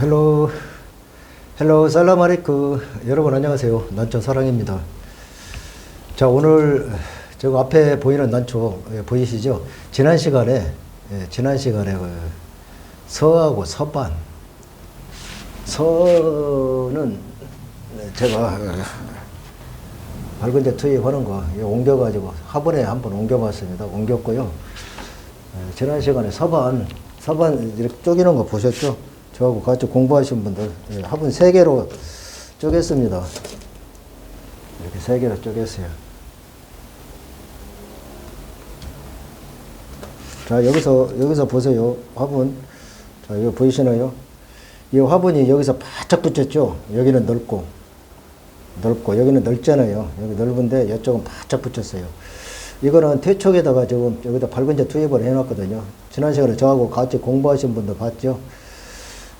헬로 헬로 살라마리크 여러분 안녕하세요. 난초 사랑입니다. 자 오늘 저 앞에 보이는 난초 예, 보이시죠? 지난 시간에 예, 지난 시간에 그 서하고 서반. 서는 제가 예, 밝은데 투입하는 거 이거 옮겨가지고 화분에 한번 옮겨봤습니다. 옮겼고요. 예, 지난 시간에 서반 서반 이렇게 쪼개는 거 보셨죠? 저하고 같이 공부하신 분들 예, 화분 세 개로 쪼갰습니다. 이렇게 세 개로 쪼갰어요. 자 여기서 여기서 보세요 화분 자 이거 보이시나요? 이 화분이 여기서 바짝 붙였죠. 여기는 넓고 넓고 여기는 넓잖아요. 여기 넓은데 이쪽은 바짝 붙였어요. 이거는 태촉에다가 지금 여기다 밝은제 투입을 해놨거든요. 지난 시간에 저하고 같이 공부하신 분들 봤죠?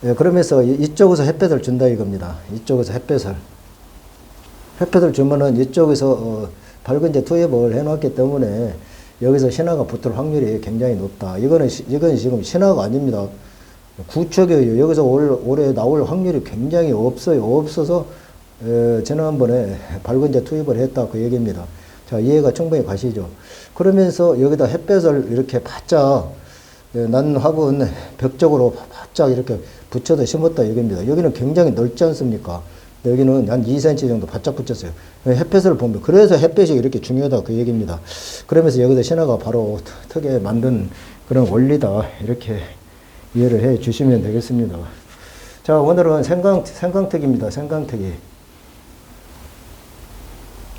예, 그러면서 이- 이쪽에서 햇볕을 준다 이겁니다. 이쪽에서 햇볕을. 햇볕을 주면은 이쪽에서 어, 밝은 제 투입을 해놨기 때문에 여기서 신화가 붙을 확률이 굉장히 높다. 이거는 시- 이건 지금 신화가 아닙니다. 구척이에요. 여기서 올, 올해 나올 확률이 굉장히 없어요. 없어서 에, 지난번에 밝은제 투입을 했다 그 얘기입니다. 자 이해가 충분히 가시죠. 그러면서 여기다 햇볕을 이렇게 바짝 예, 난 화분 벽적으로 바짝 이렇게 붙여서 심었다 얘기입니다. 여기는 굉장히 넓지 않습니까? 여기는 한 2cm 정도 바짝 붙였어요. 햇볕을 보면 그래서 햇볕이 이렇게 중요하다 그 얘기입니다. 그러면서 여기서 신화가 바로 턱에 만든 그런 원리다 이렇게 이해를 해 주시면 되겠습니다. 자 오늘은 생강 생강특입니다. 생강특이.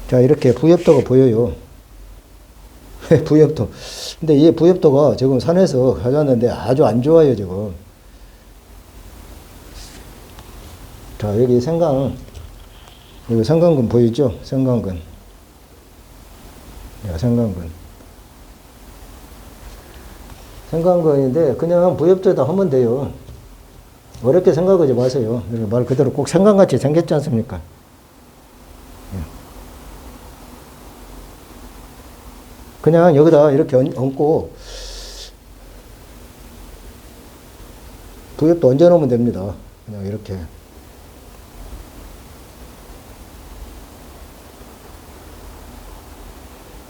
자 이렇게 부엽도가 보여요. 부엽도. 근데 이 부엽도가 지금 산에서 가졌는데 아주 안 좋아요, 지금. 자, 여기 생강. 여기 생강근 보이죠? 생강근. 야, 생강근. 생강근인데 그냥 부엽도에다 하면 돼요. 어렵게 생각하지 마세요. 말 그대로 꼭 생강같이 생겼지 않습니까? 그냥 여기다 이렇게 얹- 얹고 부엽도 얹어 놓으면 됩니다. 그냥 이렇게.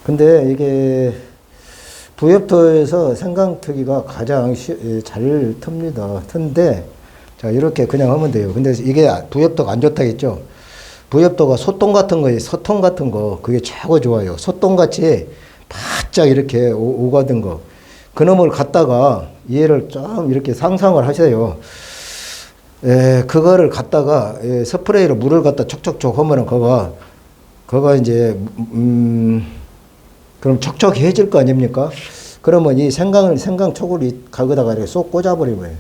근데 이게 부엽토에서 생강트기가 가장 쉬, 예, 잘 틉니다. 튼데 자 이렇게 그냥 하면 돼요. 근데 이게 부엽도가 안 좋다 했죠. 부엽도가 소똥 같은 거에 서통 같은 거 그게 최고 좋아요. 소똥 같이 바짝 이렇게 오, 오가든 거 그놈을 갖다가 얘를 좀 이렇게 상상을 하세요. 에, 그거를 갖다가 에, 스프레이로 물을 갖다 촉촉촉 하면은 그거 그거 이제 음 그럼 촉촉해질 거 아닙니까? 그러면 이 생강을 생강 촉을 이 가거다가 이렇게 쏙 꽂아버리면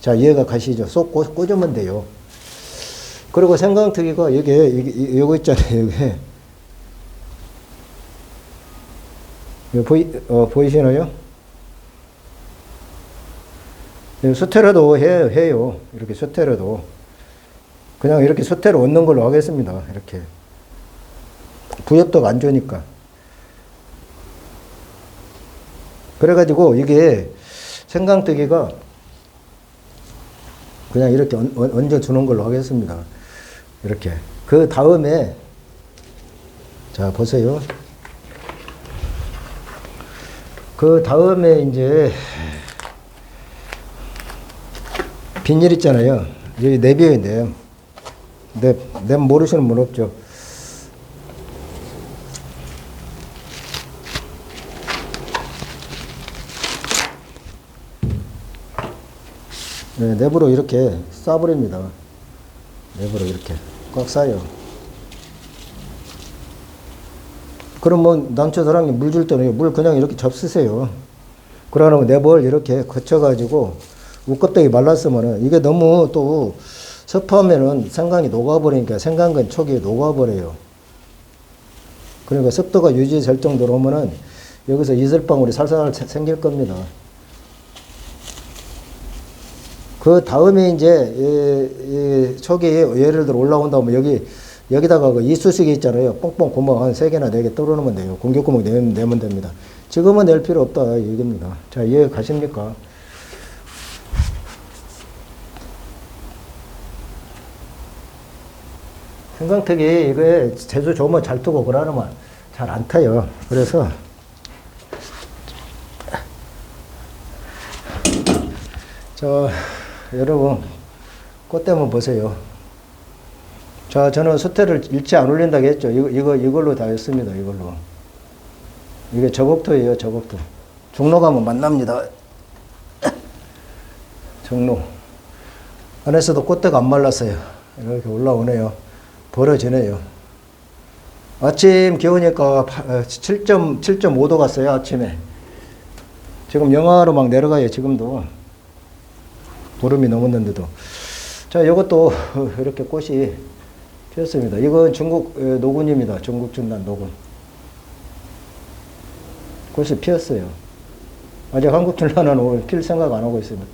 자 이해가 가시죠? 쏙 꽂, 꽂으면 돼요. 그리고 생강특이가 이게 요거 있잖아요. 이게 이거 보이 어, 보이시나요? 예, 수태로도 해, 해요. 이렇게 수태로도 그냥 이렇게 수태로 얻는 걸로 하겠습니다. 이렇게 부엽도가 안 좋으니까. 그래가지고 이게 생강뜨기가 그냥 이렇게 얹- 얹- 얹어주는 걸로 하겠습니다. 이렇게. 그 다음에, 자, 보세요. 그 다음에 이제, 비닐 있잖아요. 여기 냅. 냅, 냅 모르시는 분 없죠. 네, 냅으로 이렇게 싸버립니다. 냅으로 이렇게 꽉 싸요. 그럼 뭐 난초 사랑이 물 줄 때는 물 그냥 이렇게 접수세요. 그러면 냅을 이렇게 거쳐가지고 우껍데기 말랐으면은 이게 너무 또 습하면은 생강이 녹아버리니까 생강근 촉이 녹아버려요. 그러니까 습도가 유지될 정도로 오면은 여기서 이슬방울이 살살 새- 생길 겁니다. 그 다음에 이제 촉이 예를 들어 올라온다 면 여기 여기다가 그 이쑤시개 있잖아요. 뽕뽕 구멍 한 세개나 네 개 뚫어놓으면 돼요. 공격 구멍 내면, 내면 됩니다. 지금은 낼 필요 없다. 이 얘기입니다. 자, 이해 가십니까? 생강특이 이게 재수 좋으면 잘 뜨고 그러면 잘 안 타요. 그래서 저 여러분 꽃대문 보세요. 자 저는 수태를 일체 안 올린다고 했죠. 이거 이거 이걸로 다 했습니다. 이걸로. 이게 저곡토예요. 저곡토. 종로 가면 만납니다. 종로. 안에서도 꽃대가 안 말랐어요. 이렇게 올라오네요. 벌어지네요. 아침 기오니까 7점, 7.5도 갔어요, 아침에. 지금 영하로 막 내려가요, 지금도. 보름이 넘었는데도. 자, 이것도 이렇게 꽃이 피었습니다. 이건 중국 에, 노군입니다. 중국 준난 노군. 꽃이 피었어요. 아직 한국 출란은 오늘 필 생각 안 하고 있습니다.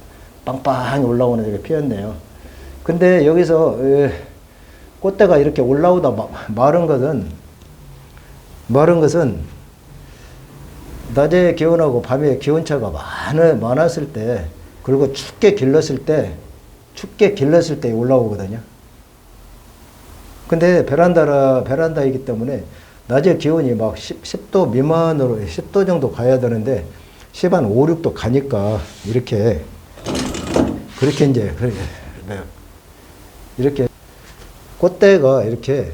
빵빵히 올라오는 게 피었네요. 근데 여기서 에, 꽃대가 이렇게 올라오다 마, 마른 것은 마른 것은 낮에 기온하고 밤에 기온차가 많았을 때 그리고 춥게 길렀을 때 춥게 길렀을 때 올라오거든요. 근데 베란다라 베란다이기 때문에 낮에 기온이 막 10, 10 도 미만으로 10도 정도 가야 되는데 10한 5, 6도 가니까 이렇게 그렇게 이제 그렇게 네. 이렇게 꽃대가 이렇게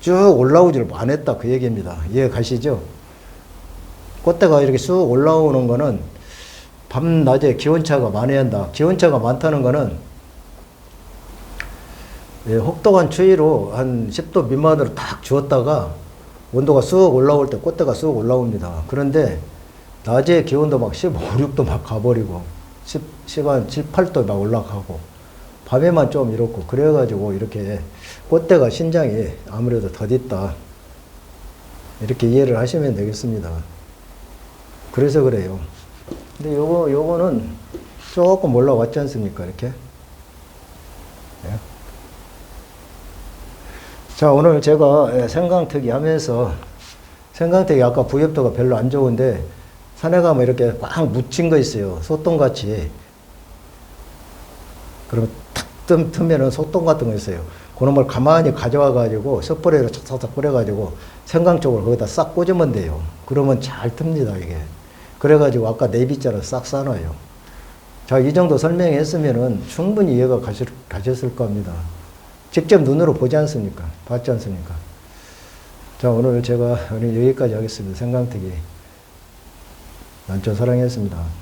쭉 올라오지를 않았다 그 얘기입니다. 이해 가시죠? 꽃대가 이렇게 쑥 올라오는 거는 밤 낮에 기온차가 많이 한다. 기온차가 많다는 거는 예, 혹독한 추위로 한 10도 미만으로 딱 주었다가 온도가 쑥 올라올 때 꽃대가 쑥 올라옵니다. 그런데 낮에 기온도 막 15, 6도 막 가버리고 10, 시간 7, 8도 막 올라가고 밤에만 좀 이렇고 그래가지고 이렇게 꽃대가 신장이 아무래도 더딨다. 이렇게 이해를 하시면 되겠습니다. 그래서 그래요. 근데 요거, 요거는 조금 올라왔지 않습니까? 이렇게. 예. 자, 오늘 제가 예, 생강특이 하면서 생강특이 아까 부엽도가 별로 안 좋은데 산에 가면 이렇게 꽉 묻힌 거 있어요. 소똥같이. 그러면 탁 뜸, 트면은 소똥 같은 거 있어요. 그놈을 가만히 가져와 가지고 숯불에로 착착착 뿌려가지고 생강 쪽으로 거기다 싹 꽂으면 돼요. 그러면 잘 틉니다, 이게. 그래가지고 아까 네비자로 싹 싸놔요. 자, 이 정도 설명했으면은 충분히 이해가 가실, 가셨을 겁니다. 직접 눈으로 보지 않습니까? 봤지 않습니까? 자, 오늘 제가 여기까지 하겠습니다. 생강특이. 난초 사랑했습니다.